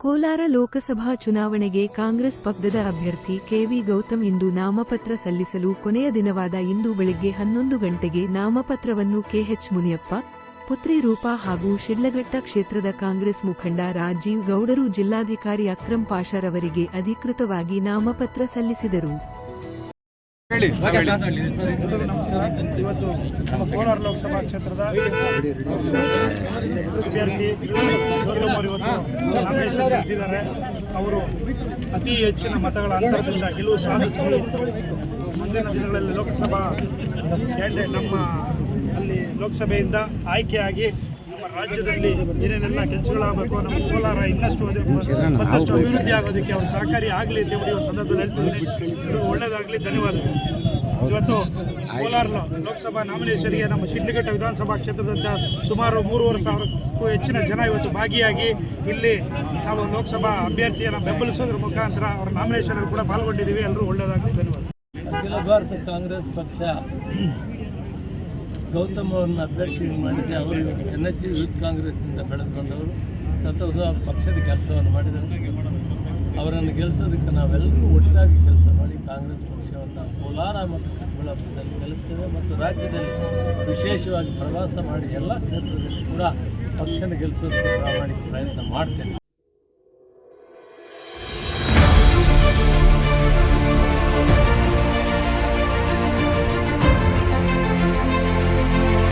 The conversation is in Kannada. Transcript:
ಕೋಲಾರ ಲೋಕಸಭಾ ಚುನಾವಣೆಗೆ ಕಾಂಗ್ರೆಸ್ ಪಕ್ಷದ ಅಭ್ಯರ್ಥಿ ಕೆವಿ ಗೌತಮ್ ಇಂದು ನಾಮಪತ್ರ ಸಲ್ಲಿಸಲು ಕೊನೆಯ ದಿನವಾದ ಇಂದು ಬೆಳಗ್ಗೆ ಹನ್ನೊಂದು ಗಂಟೆಗೆ ನಾಮಪತ್ರವನ್ನು ಕೆಎಚ್ ಮುನಿಯಪ್ಪ, ಪುತ್ರಿ ರೂಪಾ ಹಾಗೂ ಶಿಡ್ಲಘಟ್ಟ ಕ್ಷೇತ್ರದ ಕಾಂಗ್ರೆಸ್ ಮುಖಂಡ ರಾಜೀವ್ ಗೌಡರು ಜಿಲ್ಲಾಧಿಕಾರಿ ಅಕ್ರಂ ಪಾಷರವರಿಗೆ ಅಧಿಕೃತವಾಗಿ ನಾಮಪತ್ರ ಸಲ್ಲಿಸಿದರು. ಹೇಳಿ ನಮಸ್ಕಾರ. ಇವತ್ತು ನಮ್ಮ ಕೋಲಾರ ಲೋಕಸಭಾ ಕ್ಷೇತ್ರದ ಅಭ್ಯರ್ಥಿ ನಾಮಿನೇಷನ್ ಸಲ್ಲಿಸಿದ್ದಾರೆ ಅವರು ಅತಿ ಹೆಚ್ಚಿನ ಮತಗಳ ಅಂತರದಿಂದ ಗೆಲುವು ಸಾಧಿಸಿ ಮುಂದಿನ ದಿನಗಳಲ್ಲಿ ಲೋಕಸಭಾ ಕ್ಯಾಂಡಿಡೇಟ್ ನಮ್ಮ ಅಲ್ಲಿ ಲೋಕಸಭೆಯಿಂದ ಆಯ್ಕೆಯಾಗಿ ರಾಜ್ಯದಲ್ಲಿ ಏನೇನೆಲ್ಲ ಕೆಲಸಗಳಾಗಬೇಕು ನಮ್ಮ ಕೋಲಾರ ಇನ್ನಷ್ಟು ಅದೇ- ಮತ್ತಷ್ಟು ಅಭಿವೃದ್ಧಿ ಆಗೋದಕ್ಕೆ ಅವರು ಸಹಕಾರಿ ಆಗಲಿ ಅಂತ ಹೇಳಿ ಒಂದು ಸಂದರ್ಭದಲ್ಲಿ ಹೇಳ್ತಿದ್ದೀನಿ ಎಲ್ಲರಿಗೂ ಒಳ್ಳೆಯದಾಗಲಿ ಧನ್ಯವಾದ ಇವತ್ತು ಕೋಲಾರ ಲೋಕಸಭಾ ನಾಮಿನೇಷನ್ಗೆ ನಮ್ಮ ಶಿಡ್ಲಘಟ್ಟ ವಿಧಾನಸಭಾ ಕ್ಷೇತ್ರದಿಂದ ಸುಮಾರು ಮೂರುವರೆ ಸಾವಿರಕ್ಕೂ ಹೆಚ್ಚಿನ ಜನ ಇವತ್ತು ಭಾಗಿಯಾಗಿ ಇಲ್ಲಿ ನಾವು ಲೋಕಸಭಾ ಅಭ್ಯರ್ಥಿಯನ್ನು ಬೆಂಬಲಿಸೋದ್ರ ಮುಖಾಂತರ ಅವರ ನಾಮಿನೇಷನ್ ಕೂಡ ಪಾಲ್ಗೊಂಡಿದ್ದೀವಿ. ಎಲ್ಲರೂ ಒಳ್ಳೇದಾಗಲಿ ಧನ್ಯವಾದ ಅಖಿಲ ಭಾರತ ಕಾಂಗ್ರೆಸ್ ಪಕ್ಷ ಗೌತಮ್ ಅವ್ರನ್ನ ಅಭ್ಯರ್ಥಿ ಮಾಡಿದೆ ಅವರು ಎನ್ ಎಚ್ ಯೂತ್ ಕಾಂಗ್ರೆಸ್ನಿಂದ ಬೆಳೆದು ಬಂದವರು ಸತತ ಪಕ್ಷದ ಕೆಲಸವನ್ನು ಮಾಡಿದ್ದಾರೆ. ಅವರನ್ನು ಗೆಲ್ಲಿಸೋದಕ್ಕೆ ನಾವೆಲ್ಲರೂ ಒಟ್ಟಾಗಿ ಕೆಲಸ ಮಾಡಿ ಕಾಂಗ್ರೆಸ್ ಪಕ್ಷವನ್ನು ಕೋಲಾರ ಮತ್ತು ಚಿಕ್ಕಬಳ್ಳಾಪುರದಲ್ಲಿ ಗೆಲ್ಲಿಸ್ತೇವೆ ಮತ್ತು ರಾಜ್ಯದಲ್ಲಿ ವಿಶೇಷವಾಗಿ ಪ್ರವಾಸ ಮಾಡಿ ಎಲ್ಲ ಕ್ಷೇತ್ರದಲ್ಲಿ ಕೂಡ ಪಕ್ಷನ ಗೆಲ್ಲಿಸೋದಕ್ಕೆ ಪ್ರಾಮಾಣಿಕ ಪ್ರಯತ್ನ ಮಾಡ್ತೇನೆ.